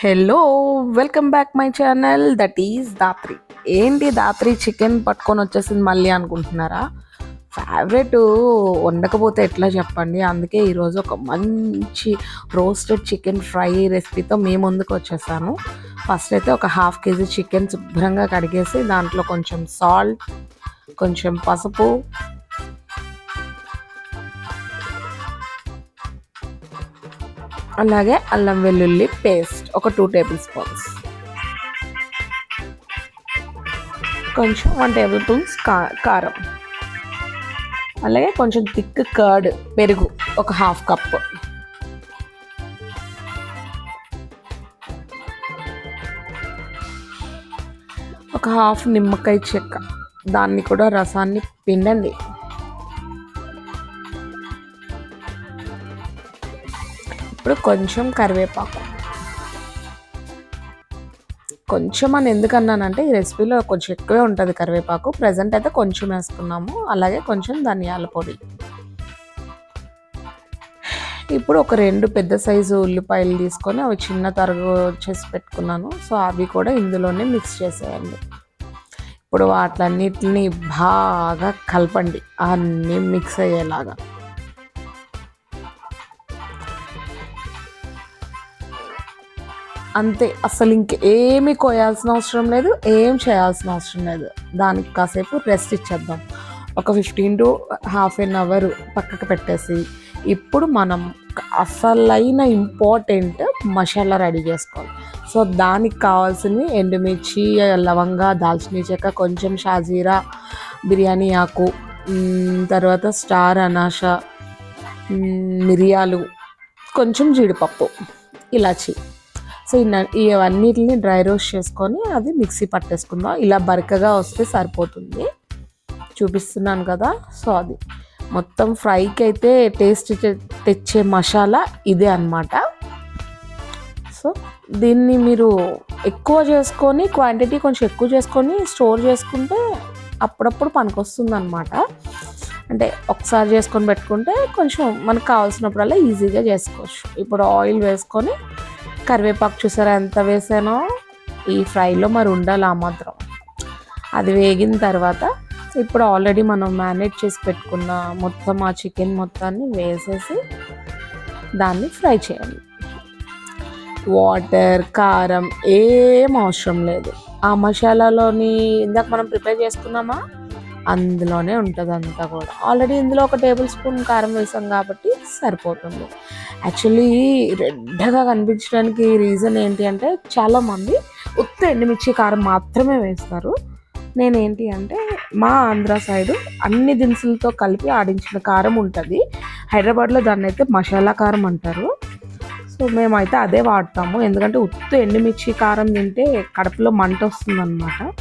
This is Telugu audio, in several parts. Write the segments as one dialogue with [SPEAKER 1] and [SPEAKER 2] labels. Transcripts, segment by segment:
[SPEAKER 1] Hello welcome back my channel. That is Dhatri. ఏంటి దాత్రి చికెన్ పట్టుకొని వచ్చేసింది మళ్ళీ అనుకుంటున్నారా? ఫేవరెట్ వండకపోతే ఎట్లా చెప్పండి? అందుకే ఈరోజు ఒక మంచి రోస్టెడ్ చికెన్ ఫ్రై రెసిపీతో మీ ముందుకు వచ్చేసాను. ఫస్ట్ అయితే ఒక హాఫ్ కేజీ చికెన్ శుభ్రంగా కడిగేసి దాంట్లో కొంచెం సాల్ట్ కొంచెం పసుపు అలాగే అల్లం వెల్లుల్లి పేస్ట్ ఒక టూ టేబుల్ స్పూన్స్. కొంచెం వన్ టేబుల్ స్పూన్స్ కా కారం. అలాగే కొంచెం థిక్ కర్డ్ పెరుగు ఒక హాఫ్ కప్ ఒక హాఫ్ నిమ్మకాయ చెక్క. దాన్ని కూడా రసాన్ని పిండండి. ఇప్పుడు కొంచెం కరివేపాకు. కొంచెం అని ఎందుకన్నానంటే ఈ రెసిపీలో కొంచెం ఎక్కువే ఉంటుంది కరివేపాకు. ప్రజెంట్ అయితే కొంచెం వేసుకున్నాము. అలాగే కొంచెం ధనియాల పొడి. ఇప్పుడు ఒక రెండు పెద్ద సైజు ఉల్లిపాయలు తీసుకొని అవి చిన్న తరుగు చేసి పెట్టుకున్నాను. సో అవి కూడా ఇందులోనే మిక్స్ చేసేయండి. ఇప్పుడు వాటిలన్నిటిని బాగా కలపండి. అన్నీ మిక్స్ అయ్యేలాగా. అంతే అసలు ఇంకేమీ కోయాల్సిన అవసరం లేదు ఏం చేయాల్సిన అవసరం లేదు. దానికి కాసేపు రెస్ట్ ఇచ్చేద్దాం. ఒక fifteen to half an hour పక్కకు పెట్టేసి ఇప్పుడు మనం అసలైన ఇంపార్టెంట్ మసాలా రెడీ చేసుకోవాలి. సో దానికి కావాల్సినవి ఎండుమిర్చి లవంగా దాల్చిన చెక్క కొంచెం షాజీరా బిర్యానీ ఆకు తర్వాత స్టార్ అనాష మిరియాలు కొంచెం జీడిపప్పు ఇలాచి. సో ఇవన్నిటిని డ్రై రోస్ట్ చేసుకొని అది మిక్సీ పట్టేసుకుందాం. ఇలా బరకగా వస్తే సరిపోతుంది. చూపిస్తున్నాను కదా. సో అది మొత్తం ఫ్రైకి అయితే టేస్ట్ తెచ్చే మసాలా ఇదే అన్నమాట. సో దీన్ని మీరు ఎక్కువ చేసుకొని క్వాంటిటీ కొంచెం ఎక్కువ చేసుకొని స్టోర్ చేసుకుంటే అప్పుడప్పుడు పనికొస్తుంది అనమాట అంటే ఒకసారి చేసుకొని పెట్టుకుంటే కొంచెం మనకు కావాల్సినప్పుడల్లా ఈజీగా చేసుకోవచ్చు. ఇప్పుడు ఆయిల్ వేసుకొని కరివేపాకు చూసారా ఎంత వేసానో? ఈ ఫ్రైలో మరి ఉండాలి ఆ మాత్రం. అది వేగిన తర్వాత ఇప్పుడు ఆల్రెడీ మనం మ్యారినేట్ చేసి పెట్టుకున్న మొత్తం ఆ చికెన్ మొత్తాన్ని వేసేసి దాన్ని ఫ్రై చేయాలి. వాటర్ కారం ఏం అవసరం లేదు. ఆ మసాలాలోని ఇందాక మనం ప్రిపేర్ చేసుకున్నామా? అందులోనే ఉంటుంది అంతా కూడా. ఆల్రెడీ ఇందులో ఒక టేబుల్ స్పూన్ కారం వేసాం కాబట్టి సరిపోతుంది. యాక్చువల్లీ రెడ్డగా కనిపించడానికి రీజన్ ఏంటి అంటే చాలామంది ఉత్త ఎండుమిర్చి కారం మాత్రమే వేస్తారు. నేనేంటి అంటే మా ఆంధ్ర సైడు అన్ని దినుసులతో కలిపి ఆడించిన కారం ఉంటుంది. హైదరాబాద్లో దాన్ని అయితే మసాలా కారం అంటారు. సో మేమైతే అదే వాడతాము. ఎందుకంటే ఉత్త ఎండుమిర్చి కారం తింటే కడుపులో మంట వస్తుందన్నమాట.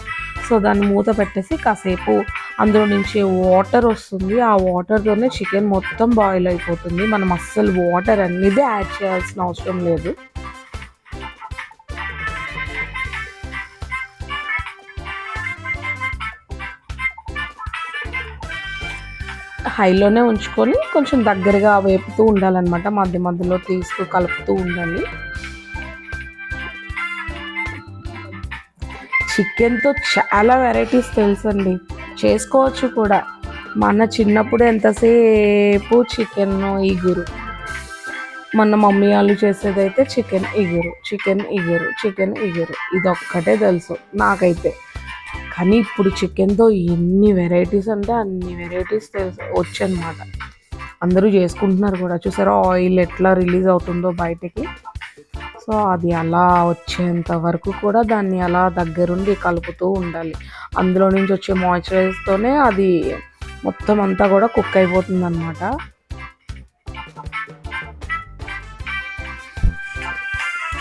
[SPEAKER 1] సో దాన్ని మూత పెట్టేసి కాసేపు అందులో నుంచి వాటర్ వస్తుంది. ఆ వాటర్తోనే చికెన్ మొత్తం బాయిల్ అయిపోతుంది. మనం అస్సలు వాటర్ అనేది యాడ్ చేయాల్సిన అవసరం లేదు. హైలోనే ఉంచుకొని కొంచెం దగ్గరగా వేపుతూ ఉండాలన్నమాట. మధ్య మధ్యలో తీస్తూ కలుపుతూ ఉండాలి. చికెన్తో చాలా వెరైటీస్ తెలుసండి. చేసుకోవచ్చు కూడా. మన చిన్నప్పుడు ఎంతసేపు చికెన్ ఇగురు? మన మమ్మీ వాళ్ళు చేసేదైతే చికెన్ ఇగురు చికెన్ ఇగురు చికెన్ ఇగురు. ఇదొక్కటే తెలుసు నాకైతే. కానీ ఇప్పుడు చికెన్తో ఎన్ని వెరైటీస్ అంటే అన్ని వెరైటీస్ తెలుసు వచ్చనమాట అందరూ చేసుకుంటున్నారు కూడా. చూసారా ఆయిల్ ఎట్లా రిలీజ్ అవుతుందో బయటికి? సో అది అలా వచ్చేంత వరకు కూడా దాన్ని అలా దగ్గరుండి కలుపుతూ ఉండాలి. అందులో నుంచి వచ్చే మాయిశ్చరైజ్తోనే అది మొత్తం అంతా కూడా కుక్ అయిపోతుంది అనమాట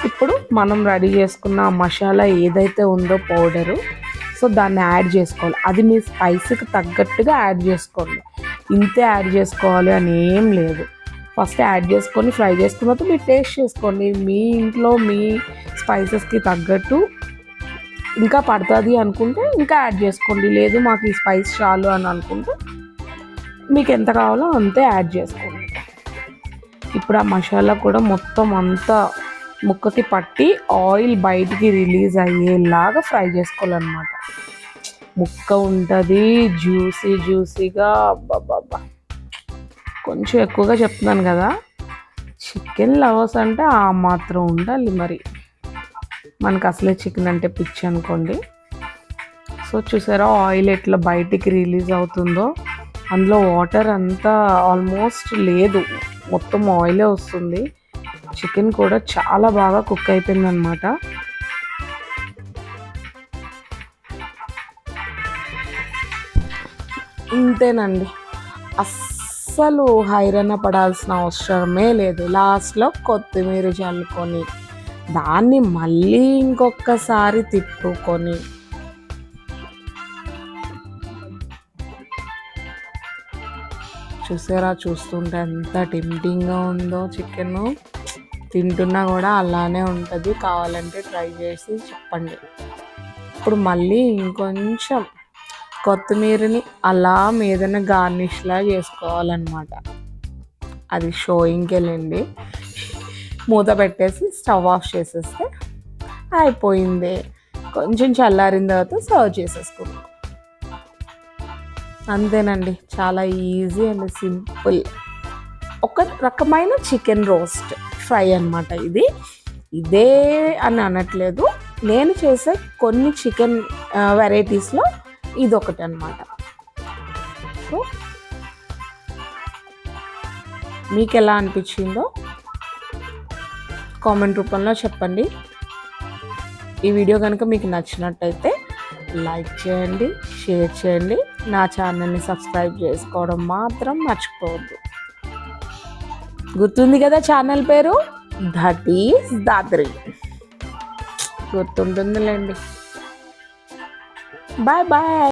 [SPEAKER 1] ఇప్పుడు మనం రెడీ చేసుకున్న మసాలా ఏదైతే ఉందో పౌడరు సో దాన్ని యాడ్ చేసుకోవాలి. అది మీ స్పైసీకి తగ్గట్టుగా యాడ్ చేసుకోండి. ఇంతే యాడ్ చేసుకోవాలి అని ఏం లేదు. ఫస్ట్ యాడ్ చేసుకొని ఫ్రై చేసుకున్న తర్వాత మీరు టేస్ట్ చేసుకోండి. మీ ఇంట్లో మీ స్పైసెస్కి తగ్గట్టు ఇంకా పడుతుంది అనుకుంటే ఇంకా యాడ్ చేసుకోండి. లేదు మాకు ఈ స్పైస్ చాలు అని అనుకుంటే మీకు ఎంత కావాలో అంతే యాడ్ చేసుకోండి. ఇప్పుడు ఆ మసాలా కూడా మొత్తం అంతా ముక్కకి పట్టి ఆయిల్ బయటికి రిలీజ్ అయ్యేలాగా ఫ్రై చేసుకోవాలన్నమాట. ముక్క ఉంటుంది జ్యూసీ జ్యూసీగా. అబ్బాబ్బా కొంచెం ఎక్కువగా చెప్తున్నాను కదా. చికెన్ లవర్స్ అంటే ఆ మాత్రం ఉండాలి మరి. మనకు అసలే చికెన్ అంటే పిచ్చి అనుకోండి. సో చూసారా ఆయిల్ ఎట్లా బయటికి రిలీజ్ అవుతుందో? అందులో వాటర్ అంతా ఆల్మోస్ట్ లేదు. మొత్తం ఆయిలే వస్తుంది. చికెన్ కూడా చాలా బాగా కుక్ అయిపోయింది అనమాట ఇంతేనండి. అస్సలు హైరాణ పడాల్సిన అవసరమే లేదు. లాస్ట్లో కొత్తిమీర చల్లుకొని దాన్ని మళ్ళీ ఇంకొకసారి తిప్పుకొని చూసారా? చూస్తుంటే ఎంత టెంప్టింగ్గా ఉందో చికెన్. తింటున్నా కూడా అలానే ఉంటుంది. కావాలంటే ట్రై చేసి చెప్పండి. ఇప్పుడు మళ్ళీ ఇంకొంచెం కొత్తిమీరని అలా మీదన గార్నిష్లా చేసుకోవాలన్నమాట. అది షోయింగ్కి వెళ్ళండి మూత పెట్టేసి స్టవ్ ఆఫ్ చేసేస్తే అయిపోయింది. కొంచెం చల్లారిన తర్వాత సర్వ్ చేసేసుకుందాం అంతేనండి. చాలా ఈజీ అండ్ సింపుల్. ఒక రకమైన చికెన్ రోస్ట్ ఫ్రై అన్నమాట ఇది. ఇదే అని అనట్లేదు. నేను చేసే కొన్ని చికెన్ వెరైటీస్లో ఇది ఒకటి అనమాట సో మీకు ఎలా అనిపించిందో కామెంట్ రూపంలో చెప్పండి. ఈ వీడియో కనుక మీకు నచ్చినట్టయితే లైక్ చేయండి షేర్ చేయండి. నా ఛానల్ని సబ్స్క్రైబ్ చేసుకోవడం మాత్రం మర్చిపోవద్దు. గుర్తుంది కదా ఛానల్ పేరు? That is Dadri గుర్తుంటుందిలేండి. Bye bye